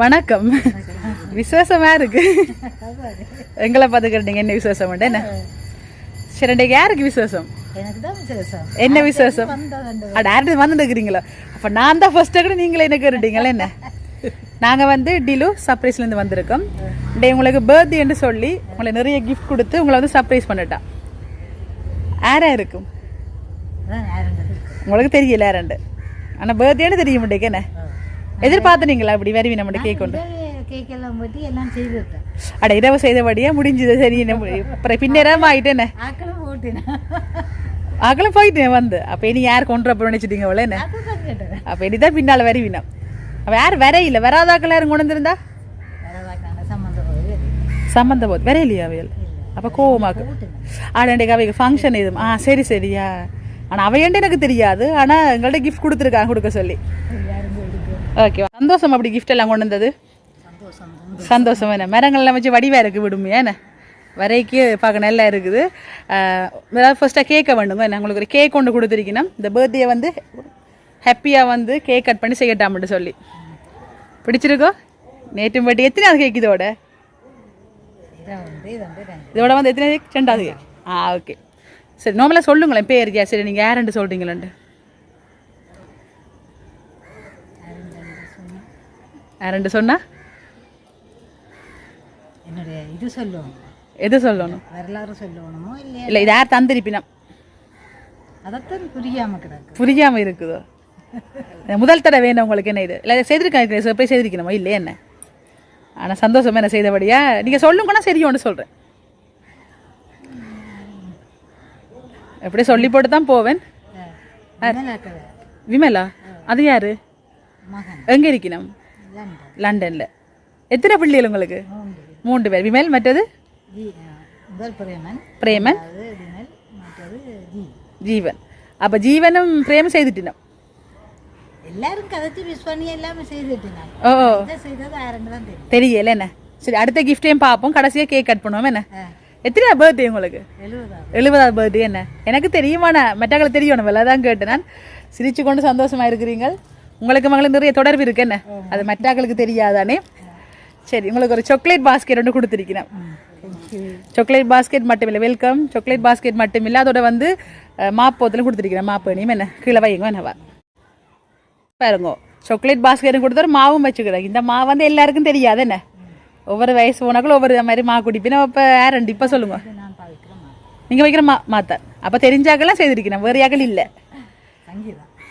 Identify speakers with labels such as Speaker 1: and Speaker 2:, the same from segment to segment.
Speaker 1: வணக்கம். விசேஷமா இருக்கு? எங்களை பார்த்துக்கிட்டீங்க என்ன விசேஷம் என்ன? சரி இன்றைக்கு யாருக்கு விசேஷம் என்ன விசேஷம் அட யார்கிட்ட வந்துருக்கிறீங்களா அப்போ நான் தான் ஃபர்ஸ்ட்டு கூட நீங்களே என்ன கேட்டுட்டீங்களா என்ன? நாங்கள் வந்து டிலு சர்ப்ரைஸ்லேருந்து வந்திருக்கோம். டே உங்களுக்கு பர்த்டேன்னு சொல்லி உங்களை நிறைய கிஃப்ட் கொடுத்து உங்களை வந்து சர்ப்ரைஸ் பண்ணிட்டான் யாரா இருக்கும். உங்களுக்கு தெரியல யாரண்டு? ஆனால் பர்த்டேன்னு தெரிய மாட்டேங்க என்ன? எதிர்பார்த்துனீங்களா இப்படி வருவி நம்ம கேக் கொண்டு
Speaker 2: போட்டு எல்லாம்
Speaker 1: அட இரவு செய்தபடியே முடிஞ்சது. சரி அப்புறம் பின்னேரம் ஆயிட்டேனே?
Speaker 2: ஆக்களும் போட்டேன்.
Speaker 1: போயிட்டேன் வந்து. அப்போ இனி யார் கொண்டு அப்போ நினச்சிட்டீங்க அவளே என்ன? அப்போ இனிதான் பின்னால் வருவினா யார் வர இல்லை வராதாக்கள் யாரும் கொண்டு வந்திருந்தா? சம்மந்த போது வர இல்லையா அவையல் அப்போ கோவமாக்கு. ஆடண்டேக்கு அவைக்கு ஃபங்க்ஷன் இது ஆ சரி சரியா. ஆனால் அவையண்டு எனக்கு தெரியாது. ஆனால் எங்கள்கிட்ட கிஃப்ட் கொடுத்துருக்காங்க கொடுக்க சொல்லி. ஓகே சந்தோஷம் அப்படி கிஃப்ட் எல்லாம் கொண்டு வந்தது?
Speaker 2: சந்தோஷம்
Speaker 1: என்ன? மரங்கள்லாம் வச்சு வடிவாக இருக்குது விடுமையா என்ன? வரைக்கு பார்க்க நல்லா இருக்குது. ஏதாவது ஃபர்ஸ்ட்டாக கேக்கை வேண்டுங்க என்ன? உங்களுக்கு ஒரு கேக் கொண்டு கொடுத்துருக்கணும். இந்த பர்த்டே வந்து ஹாப்பியாக வந்து கேக் கட் பண்ணி செய்யட்டாமட்டு சொல்லி. பிடிச்சிருக்கோ? நேற்று பட்டி எத்தனை கேக் இதோட?
Speaker 2: வந்து
Speaker 1: இதோட வந்து எத்தனை கேக் ரெண்டாவது கேக் ஆ ஓகே சரி நார்மலாக சொல்லுங்களேன் பேர் இருக்கியா சரி நீங்கள் யாருன்னு சொல்கிறீங்களேன்ட்டு யாருண்டு சொன்னா?
Speaker 2: என்னுடைய இது சொல்லணும்.
Speaker 1: எது சொல்லணும்?
Speaker 2: வரலாறு சொல்லணுமோ இல்லையா?
Speaker 1: இல்லை இது யார் தந்திருப்பினம்?
Speaker 2: அதைத்தான் புரியாம கிடக்கு.
Speaker 1: புரியாம இருக்குதோ? முதல் தடவை வேணும் உங்களுக்கு என்ன இது? இல்லை செய்திருக்கேன் சர்ப்ரைஸ் செய்திருக்கணுமா? இல்லை என்ன? ஆனால் சந்தோஷமா என்ன செய்தபடியா? நீங்கள் சொல்லுங்கன்னா சரி ஒன்று சொல்கிறேன் எப்படி சொல்லி போட்டு தான் போவேன் விமலா? அது யாரு? எங்கே இருக்கணும்? லண்டனில். எத்தனை பிள்ளைகள் உங்களுக்கு?
Speaker 2: மூன்று.
Speaker 1: பேர். விமல் மற்றது?
Speaker 2: பிரேமன்.
Speaker 1: ஜீவன். அப்போ ஜீவனும் பிரேம் செய்துட்டினோம்.
Speaker 2: எல்லாரும் கதைச்சு மிஸ் பண்ணி எல்லாமே செய்துட்டு
Speaker 1: ஓ
Speaker 2: செய்தது தான் தெரியும்.
Speaker 1: தெரியல என்ன? சரி அடுத்த கிஃப்டையும் பார்ப்போம் கடைசியாக கேக் கட் பண்ணுவோம் என்ன? எத்தனை பர்த்டே உங்களுக்கு? எழுபதாவது. பர்த்டே என்ன? எனக்கு தெரியுமாண்ணா? மெட்டாக்களை தெரியணும் வெள்ள தான் கேட்டேன் நான். சிரிச்சு கொண்டு சந்தோஷமா இருக்கிறீங்க உங்களுக்கு மகளுக்கு நிறைய தொடர்பு இருக்கு என்ன? அது மெட்டாக்களுக்கு தெரியாதானே? சரி உங்களுக்கு ஒரு சாக்லேட் பாஸ்கெட் ஒன்று கொடுத்துருக்கிறேன். சாக்லேட் பாஸ்கெட் மட்டும் இல்லை வெல்கம் சாக்லேட் பாஸ்கெட் மட்டும் இல்லை அதோட வந்து மாப்போத்தில் கொடுத்துருக்கிறேன். மாப்பணியும் என்ன? கீழே வைங்க என்னவா பாருங்க சாக்லேட் பாஸ்கெட்டும் கொடுத்தாரு மாவும் வச்சுக்கிறேன் இந்த மாவு வந்து எல்லாருக்கும் தெரியாது என்ன? ஒவ்வொரு வயசு போனாக்களும் ஒவ்வொரு மாதிரி மா குடிப்பினா. இப்போ யாரண்டு இப்போ சொல்லுங்க. நீங்கள் வைக்கிற மா மாத்தார் அப்போ தெரிஞ்சாக்கெல்லாம் செய்திருக்கிறேன் வேறு யாக்கள் இல்லை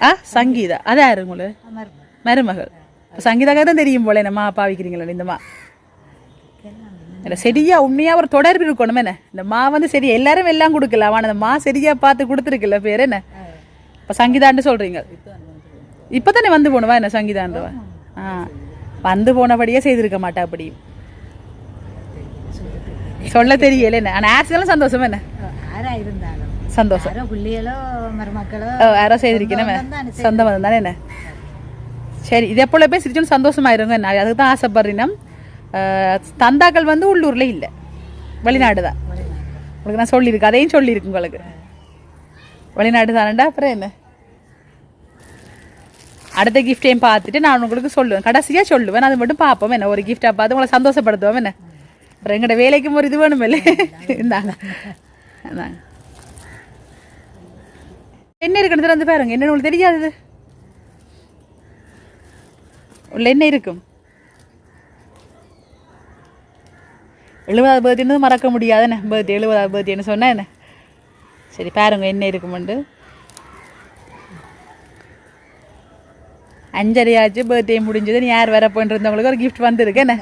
Speaker 1: ஆ சங்கீதா அது யாரு உங்களுக்கு மருமகள் அப்ப சங்கீதாக்காக தான் தெரியும் போல என்ன மா பாவிக்கிறீங்களா இந்த மா இல்லை சரியா உண்மையா ஒரு தொடர்பு இருக்கணும் என்ன இந்த மா வந்து சரி எல்லாரும் எல்லாம் கொடுக்கல ஆனால் அந்த மா சரியா பார்த்து கொடுத்துருக்குல்ல பேர் என்ன இப்போ சங்கீதான்னு சொல்றீங்க இப்போ தானே வந்து போனவா என்ன சங்கீதான்றவா ஆ வந்து போனபடியே செய்திருக்க மாட்டா அப்படி சொல்ல தெரியல என்ன ஆனால் ஆக்சுவலாக சந்தோஷம் என்ன
Speaker 2: யாரா இருந்தாலும் சொந்தம் தானே
Speaker 1: சொந்தம் வந்து தானே என்ன? சரி இதே போல போய் சிரிச்சோன்னு சந்தோஷமாயிருங்க நான் அதுக்கு தான் ஆசைப்படுறேன் தந்தாக்கள் வந்து உள்ளூர்ல இல்லை. வெளிநாடு தான். உங்களுக்கு நான் சொல்லியிருக்கேன் அதையும் சொல்லியிருக்கு உங்களுக்கு. வெளிநாடு தானண்டா அப்புறம் என்ன? அடுத்த கிஃப்டையும் பார்த்துட்டு நான் உங்களுக்கு சொல்லுவேன். கடைசியாக சொல்லுவேன் அது மட்டும் பார்ப்போம் என்ன ஒரு கிஃப்டாக பார்த்து உங்களை சந்தோஷப்படுத்துவோம் என்ன. அப்புறம் எங்களோட வேலைக்கும் ஒரு இது வேணுமில்ல. இந்தாங்க. அதாங்க என்ன இருக்குன்னு வந்து பாருங்க. என்ன உங்களுக்கு தெரியாது உள்ள என்ன இருக்கும்? எழுபதாவது பர்த்டேன்னு மறக்க முடியாது. என்ன? பர்த்டே எழுபதாவது பர்த்டேன்னு சொன்னா என்ன? சரி பாருங்க என்ன இருக்குமெண்டு அஞ்சரையாச்சு பர்த்டே முடிஞ்சது நீ யார் வரப்போன்னு இருந்தவங்களுக்கு ஒரு கிஃப்ட் வந்திருக்கு. என்ன?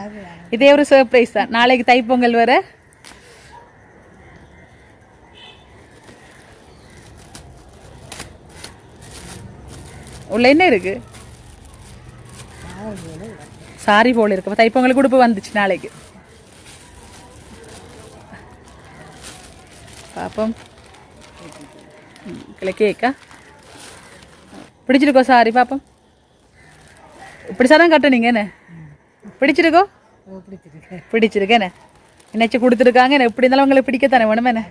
Speaker 1: இதே ஒரு சர்ப்ரைஸ் தான். நாளைக்கு தைப்பொங்கல் வர உள்ள என்ன இருக்கு? சாரி போல இருக்கு. அப்ப தைப்பொங்கலுக்கு உடுப்பு வந்துச்சு நாளைக்கு. பாப்போம். இல்லை கேக்கா? பிடிச்சிருக்கோ சாரி பாப்போம். இப்படி தான் கட்டுனீங்க என்ன? பிடிச்சிருக்கோ?
Speaker 2: ஓ, பிடிச்சிருக்கு.
Speaker 1: பிடிச்சிருக்கு என்ன? என்னாச்சும் கொடுத்துருக்காங்க என்ன? எப்படி இருந்தாலும் உங்களுக்கு பிடிக்கத்தானே வேணுமே என்ன?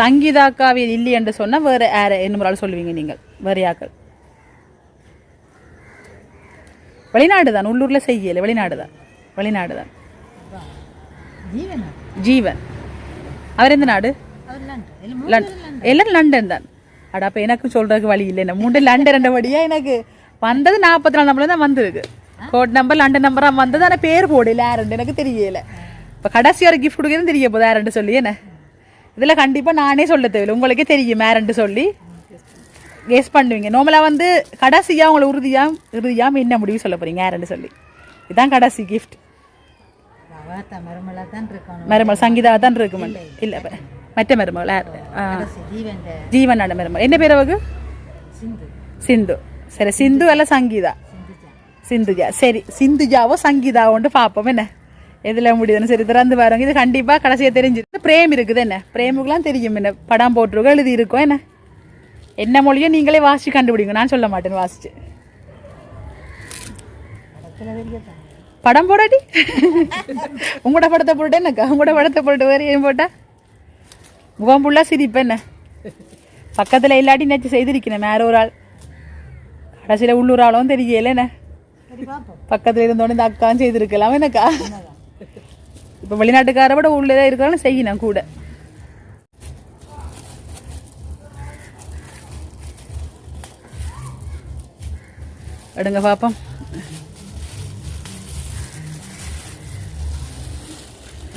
Speaker 1: சங்கீதாக்காவில் இல்லை என்று சொன்னால் வேறு யாரை என்ன ஆள் சொல்லுவீங்க நீங்கள்? வேறு யாக்கள் வெளிநாடு தான் உள்ளூரில் செய்யலை வெளிநாடு தான். வெளிநாடு தான்.
Speaker 2: ஜீவனா
Speaker 1: அவர் எந்த நாடு?
Speaker 2: அவர் லண்டன்.
Speaker 1: தான். அட அப்போ எனக்கு சொல்கிறதுக்கு வழி இல்லை. என்ன மூன்று லண்டன் ரெண்டபடியாக எனக்கு வந்தது நாற்பத்தி நாலு நம்பர் தான் வந்திருக்கு கோட் நம்பர் லண்டன் நம்பராக வந்தது. ஆனால் பேர் போடல. யாருண்டு எனக்கு தெரியல. இப்போ கடைசி ஒரு கிஃப்ட் கொடுக்குறது தெரிய போகுது. யாருண்டு சொல்லி என்ன? இதில் கண்டிப்பாக நானே சொல்ல தேவையில்லை. உங்களுக்கே தெரியும் யாருண்டு சொல்லி. கெஸ் பண்ணுவீங்க. நார்மலாக வந்து கடைசியாக உங்களை உறுதியாக இறுதியாக என்ன முடிவு சொல்ல போகிறீங்க யாருன்னு சொல்லி. இதுதான் கடைசி கிஃப்ட் மருமகள் சங்கீதாவை தான் இருக்குமா இல்லை மற்ற மருமகள் ஜீவனான மருமகள். என்ன பேர் அவகு
Speaker 2: சிந்து.
Speaker 1: சிந்து. சரி சிந்து அல்ல சங்கீதா?
Speaker 2: சிந்துஜா.
Speaker 1: சிந்துஜா. சரி சிந்துஜாவோ சங்கீதாவோன்ட்டு பார்ப்போம் என்ன? எதில் முடியுதுன்னு சரி திறந்து பாருங்க. இது கண்டிப்பாக கடைசியாக தெரிஞ்சிருக்கு பிரேம் இருக்குது என்ன? பிரேமுக்குலாம் தெரியும் என்ன? படம் போட்டிருக்கோம் எழுதி இருக்கோம் என்ன? என்ன மொழியோ நீங்களே வாசிச்சு கண்டுபிடிங்க. நான் சொல்ல மாட்டேன் வாசிச்சு. படம் போடாடி உங்களோட படத்தை போட்டு என்னக்கா? உங்களோட படத்தை போட்டு வேறு ஏன் போட்டா? முகம் ஃபுல்லாக சிரிப்பு என்ன? பக்கத்தில் இல்லாட்டி நேற்று செய்திருக்கணும் வேற ஒரு ஆள். கடைசியில் உள்ளூர் ஆளும் தெரியல என்ன? பக்கத்தில் இருந்தோடனே இந்த அக்காவும் செய்திருக்கலாம் என்னக்கா? இப்போ வெளிநாட்டுக்காரை விட உள்ளே இருக்கிறாலும் செய்யணும் கூட. எடுங்க பாப்போம்.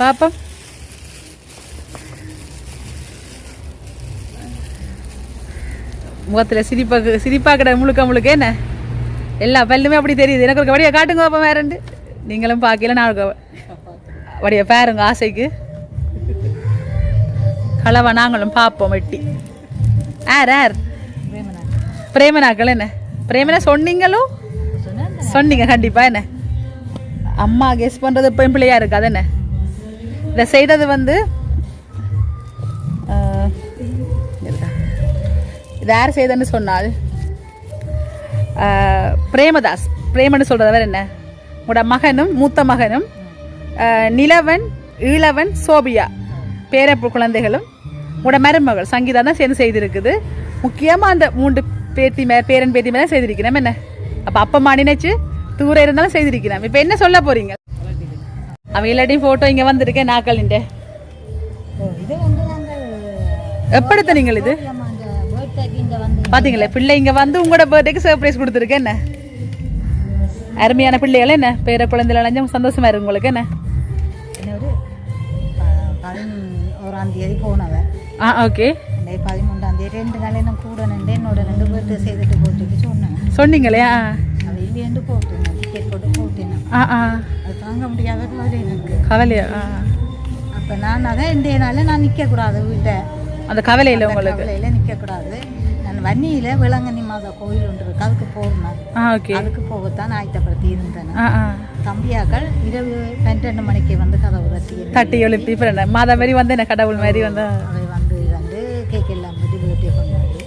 Speaker 1: பாப்போம். முகத்தில் சிரிப்பாக்கு சிரிப்பாக்கட முழுக்க முழுக்க. என்ன? எல்லா பல்லுமே அப்படி தெரியுது. எனக்கு ஒரு வழியை காட்டுங்க பாப்போம் வேறண்டு நீங்களும் பார்க்கல நான் உடைய பேருங்க ஆசைக்கு. களவா நாங்களும் பார்ப்போம் வெட்டி. யார் யார்? பிரேமனாக்கள் என்ன? பிரேமனா சொன்னீங்களோ? சொன்னீங்க கண்டிப்பா என்ன? அம்மா கெஸ் பண்றது பெண் பிள்ளையா இருக்கு? அது என்ன? இதை செய்தது வந்து இது யார் செய்தன்னு சொன்னால் பிரேமதாஸ். பிரேமன்னு சொல்றது வேற என்ன? உங்களோட மகனும் மூத்த மகனும் நிலவன் இளவன் சோபியா. பேர குழந்தைகளும் உங்களோட மருமகள் சங்கீதா தான் சேர்ந்து செய்திருக்குது. முக்கியமாக அந்த மூன்று பேத்தி மே பேரன் பேத்தி மேலே செய்திருக்கிறோம். என்ன? அப்போ அப்பா மாடினச்சு தூரம் இருந்தாலும் செய்திருக்கிறேன் இப்போ என்ன சொல்ல போறீங்க? அவன் இல்லாட்டியும் ஃபோட்டோ இங்கே வந்திருக்கேன் நாக்களின்ட்டு
Speaker 2: இது வந்து
Speaker 1: எப்படி இது? பார்த்தீங்களா பிள்ளை இங்கே வந்து உங்களோட பர்த்டேக்கு சர்ப்ரைஸ் கொடுத்துருக்கேன் என்ன? அருமையான பிள்ளைகள் என்ன? பேர குழந்தைகள் அலைஞ்சும் சந்தோஷமா இருக்கு உங்களுக்கு. என்ன?
Speaker 2: பதினோராம் தேதி போனவன்
Speaker 1: ஆ ஓகே.
Speaker 2: இந்த பதிமூன்றாம் தேதி ரெண்டு நாள் என்ன கூட நின்று என்னோட ரெண்டு பேர்த்து செய்துட்டு போட்டுட்டு சொன்னேன்.
Speaker 1: சொன்னீங்களே
Speaker 2: அவள் இல்லையண்டு போட்டுனேன் டிக்கெட் போட்டு போட்டுனேன்.
Speaker 1: ஆ ஆ.
Speaker 2: அது தாங்க முடியாத மாதிரி எனக்கு.
Speaker 1: கவலையா? ஆ.
Speaker 2: அப்போ நான் அதான் நாளில் நான் நிற்கக்கூடாது வீட்டை.
Speaker 1: அந்த கவலையில் உங்களுக்கு?
Speaker 2: கவலையில் நிற்கக்கூடாது நான் வன்னியில் விலங்கனி மாதா கோயில் ஒன்று இருக்கு அதுக்கு போகணும்.
Speaker 1: ஆ ஓகே.
Speaker 2: அதுக்கு போகத்தான் ஆயத்தப்படுத்தி இருந்தேன்.
Speaker 1: ஆ ஆ.
Speaker 2: தம்பியாக்கள் இரவு பன்னெண்டு மணிக்கு வந்து கதவு ரத்தி
Speaker 1: தட்டி எழுப்பி மாதா மாதிரி வந்து என்ன கடவுள் மாதிரி வந்து?
Speaker 2: அவை வந்து வந்து கேக் எல்லாம் வெட்டி வீட்டை கொண்டாடி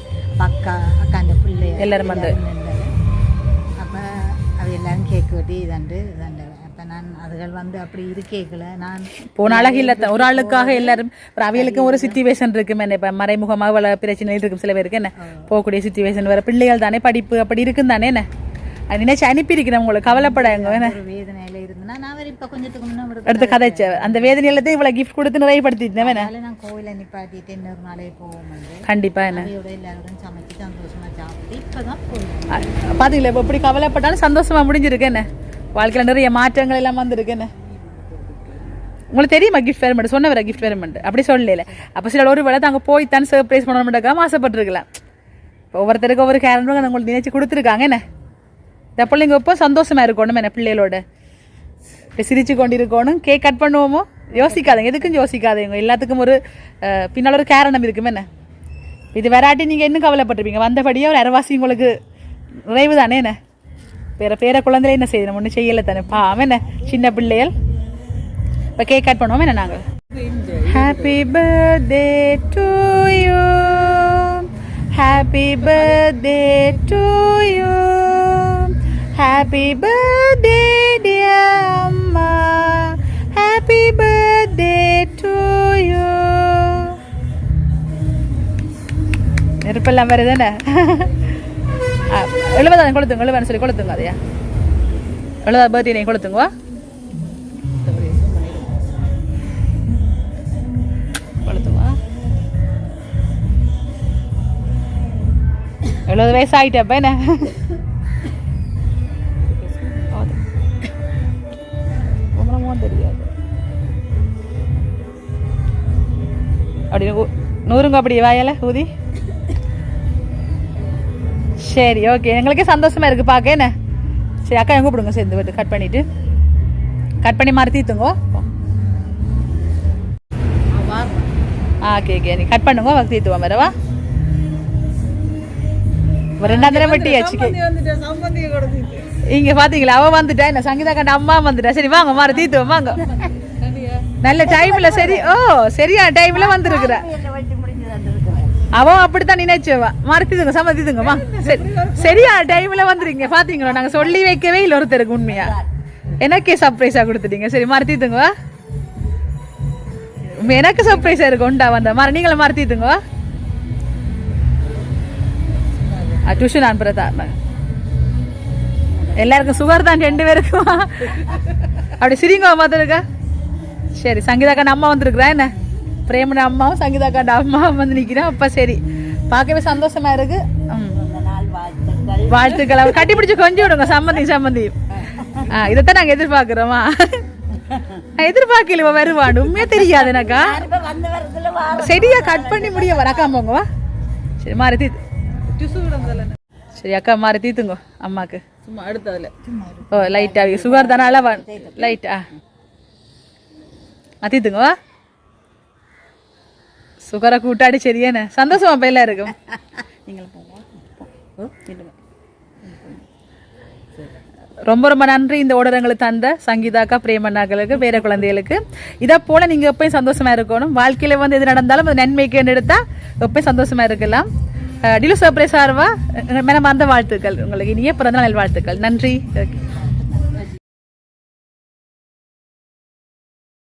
Speaker 2: அக்கா அக்காண்ட பிள்ளை
Speaker 1: எல்லாரும் வந்து.
Speaker 2: அப்போ அவை எல்லாரும் கேக் வெட்டி இதண்டு இதண்டு அப்போ நான் அதுகள் வந்து அப்படி இருக்கேக்கல நான்
Speaker 1: போன அழகு இல்ல ஒரு ஆளுக்காக எல்லாரும் அவைகளுக்கும் ஒரு சுச்சுவேஷன் இருக்கு என்ன? இப்ப மறைமுகமாக வள பிரச்சனை இருக்கும் சில பேருக்கு என்ன? போகக்கூடிய சுச்சுவேஷன் வேற. பிள்ளைகள் தானே படிப்பு அப்படி இருக்கும் தானே என்ன? நினைச்சு அனுப்பியிருக்கிறேன் உங்களுக்கு கவலைப்படாங்க
Speaker 2: வேதனையில் இருந்தேன்னா நான் வேறு இப்போ கொஞ்சத்துக்கு முன்னே
Speaker 1: எடுத்து கதைச்ச அந்த வேதனையில தான் இவ்வளவு கிஃப்ட் கொடுத்து நிறைவுபடுத்திட்டேன்
Speaker 2: அதனால நான் கோவிலை நிப்பாட்டிட்டு இன்னொரு நாளே போவோம் வந்து.
Speaker 1: கண்டிப்பா என்ன
Speaker 2: எல்லாரோடும் சமைச்சு சந்தோஷமா சாப்பிட்டு
Speaker 1: பாத்தீங்களா இப்போ இப்படி கவலைப்பட்டாலும் சந்தோஷமா முடிஞ்சிருக்கு என்ன? வாழ்க்கையில நிறைய மாற்றங்கள் எல்லாம் வந்திருக்கு என்ன? உங்களுக்கு தெரியுமா கிஃப்ட் பேர்மெண்ட் சொன்ன வர கிஃப்ட் பேர்மெண்ட் அப்படி சொல்லல அப்போ சில ஒரு வேளை தாங்க போய் தான் சர்ப்ரைஸ் பண்ணணும்டாக்காம ஆசைப்பட்டிருக்கலாம். இப்போ ஒவ்வொருத்தருக்கு ஒவ்வொரு கேரண்டும் உங்களுக்கு நினைச்சு கொடுத்துருக்காங்க என்ன? இந்த பிள்ளைங்க இப்போ சந்தோஷமாக இருக்கணும் என்ன பிள்ளைகளோட? இப்படி சிரிச்சு கொண்டு இருக்கணும் கேக் கட் பண்ணுவோமோ? யோசிக்காதீங்க. எதுக்கும் யோசிக்காதீங்க. எல்லாத்துக்கும் ஒரு பின்னால் ஒரு காரணம் இருக்குமே. என்ன? இது வராட்டி நீங்கள் இன்னும் கவலைப்பட்டிருப்பீங்க? வந்தபடியே ஒரு அரைவாசி உங்களுக்கு நிறைவு தானே என்ன? வேற பேர குழந்தைல என்ன செய்யணும்? ஒன்றும் செய்யலை தானே. பாவம். என்ன? சின்ன பிள்ளைகள். இப்போ கேக் கட் பண்ணுவோம்? என்ன நாங்கள் happy birthday to you happy birthday to you happy birthday dear அம்மா ஹாப்பி பர்த்டே டு யூ நெருப்பெல்லாம் வருது என்ன எழுபதாயிரம் கொளுத்துங்க எழுபதாயிரம் சொல்லி கொளுத்துங்க அதையா எவ்வளோ பர்த்டே நீ கொடுத்துங்க கொளுத்துங்க எழுபது வயசு ஆகிட்டப்ப என்ன அப்படி நூறுங்க அப்படி வாயால ஊதி. சரி ஓகே எங்களுக்கே சந்தோஷமா இருக்கு பார்க்க என்ன? சரி அக்கா எங்க கூப்பிடுங்க சேர்ந்து விட்டு கட் பண்ணிட்டு. கட் பண்ணி மாற்றி தீத்துங்கோ. ஆ ஓகே ஓகே நீ கட் பண்ணுங்க வா. தீத்துவோம் வரவா ரெண்டாம் தடவை வெட்டியாச்சு இங்க பாத்தீங்களா அவ வந்துட்டா என்ன சங்கீதா கண்ட அம்மா வந்துட்டா. சரி வாங்க மாற தீத்துவோம் வாங்க. நல்ல டைம்ல சரி ஓ சரியான டைம்ல வந்திருக்கிற. அவன் அப்படித்தான் நினைச்சவா. மறுத்துதுங்க சம்மதிதுங்க வா. சரி சரியான டைம்ல வந்துருங்க பாத்தீங்களா நாங்க சொல்லி வைக்கவே இல்லை ஒருத்தருக்கு உண்மையா. எனக்கே சர்ப்ரைஸா கொடுத்துட்டீங்க. சரி மறுத்திட்டுங்க வா. எனக்கு சர்ப்ரைஸா இருக்கு உண்டா வந்த. மர நீங்களும் மறுத்திட்டுங்க வா. டியூஷன் அனுப்புறதா எல்லாருக்கும் சுகர் தான் ரெண்டு பேருக்கும். அப்படி சிரிங்க பார்த்துருக்கா சரி சங்கீதாக்காண்ட அம்மா வந்திருக்குறா என்ன? பிரேமன அம்மாவும் சங்கீதாக்காண்ட அம்மாவும் வந்து நிற்கிறா அப்பா சரி பார்க்கவே சந்தோஷமா இருக்கு. வாழ்த்துக்கள். அவர் கட்டி பிடிச்சு கொஞ்சம் விடுங்க. சம்மந்தி சம்மந்தி. ஆ இதைத்தான் நாங்கள் எதிர்பார்க்குறோமா? எதிர்பார்க்கல வருவான் உண்மையே தெரியாது எனக்கா? சரியா கட் பண்ணி முடிய வரக்காம போங்க வா. சரி மாறி தீத்து. சரி அக்கா மாறி தீத்துங்க அம்மாக்கு.
Speaker 3: சும்மா அடுத்ததுல.
Speaker 1: ஓ லைட்டாக சுகர் தானே அளவா லைட்டா அத்தித்துங்க சுகரை கூட்டாடி சரியானே சந்தோஷமா பையல இருக்கும்
Speaker 3: போங்க. ஓ இல்லைங்க
Speaker 1: ரொம்ப ரொம்ப நன்றி இந்த ஊடகங்களுக்கு தந்த சங்கீதாக்கா பிரேமண்ணாக்களுக்கு பேர குழந்தைகளுக்கு. இதை போல நீங்க எப்பயும் சந்தோஷமா இருக்கணும். வாழ்க்கையில வந்து எது நடந்தாலும் அது நன்மைக்கு எடுத்தா எப்பயும் சந்தோஷமா இருக்கலாம். டிலு சர்ப்ரைஸ் ஆர்வா மேடம் அந்த வாழ்த்துக்கள். உங்களுக்கு இனிய பிறந்த நாள் வாழ்த்துக்கள். நன்றி. ஓகே.